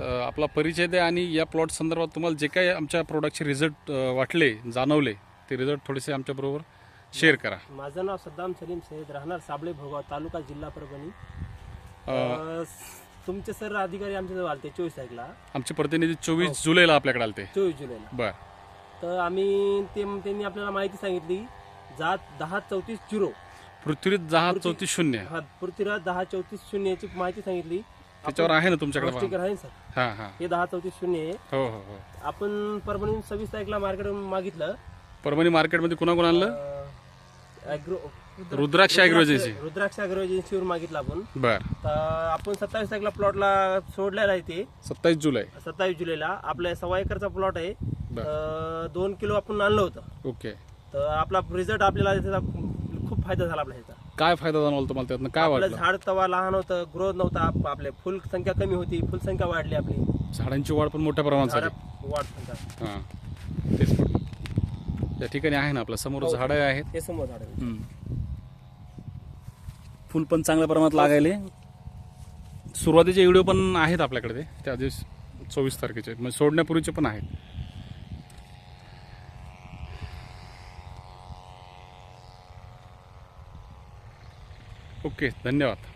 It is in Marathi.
आपला परिचय द्या आणि या प्लॉट संदर्भात तुम्हाला जे काही आमच्या प्रोडक्टचे रिझल्ट वाटले जाणवले ते रिझल्ट थोडेसे आमच्याबरोबर शेअर करा. माझं नाव सद्दाम सलीम सय्यद राहणार साबळे भोगाव तालुका जिल्हा परभणी. तुमचे सर अधिकारी आमच्या जवळ आलते चोवीस तारखेला. आमचे प्रतिनिधी चोवीस जुलैला आपल्याकडे आलते. चोवीस जुलैला. बर. तर आम्ही ते त्यांनी आपल्याला माहिती सांगितली जात दहा चौतीस झिरो. पृथ्वी दहा चौतीस शून्य. हा पृथ्वीराज दहा चौतीस शून्य याची माहिती सांगितली. त्याच्यावर आहे ना तुमच्याकडे स्टिकर आहे ना सर हा हा. हे दहा चौतीस शून्य आहे. हो हो हो. आपण परभणी सव्वीस तारखेला मार्केट मागितलं. परभणी मार्केटमध्ये कुणा कोण आणलं? अं, agro Rudraksh agency Rudraksh agro एजन्सीवर मागितलं आपण. बर. तर आपण सत्तावीस तारखेला प्लॉटला सोडलेला आहे ते. सत्तावीस जुलै. सत्तावीस जुलैला. आपल्या सव्वा एकरचा प्लॉट आहे. तर दोन किलो आपण आणलं होतं. ओके. तर आपला रिझल्ट आपल्याला त्याचा खूप फायदा झाला आपल्या ह्याचा. काय फायदा जाणवला तुम्हाला त्यातनं? काय आपलं वाटलं? झाड तवा लहान होतं ग्रोथ नव्हता आप- आपले फुल संख्या कमी होती फुल संख्या वाढली आपली. झाडांची वाढ पण मोठ्या प्रमाणात झाड झाली वाढ संख्या हां. तेच या ठिकाणी आहे ना आपल्यासमोर झाडं आहेत. हे समोर झाड आहे. हम्म. फुल पण चांगल्या प्रमाणात लागायले. सुरुवातीचे व्हिडिओ पण आहेत आपल्याकडे ते त्या दिवस चोवीस तारखेचे. म्हणजे सोडण्यापूर्वीचे पण आहेत. ओके धन्यवाद.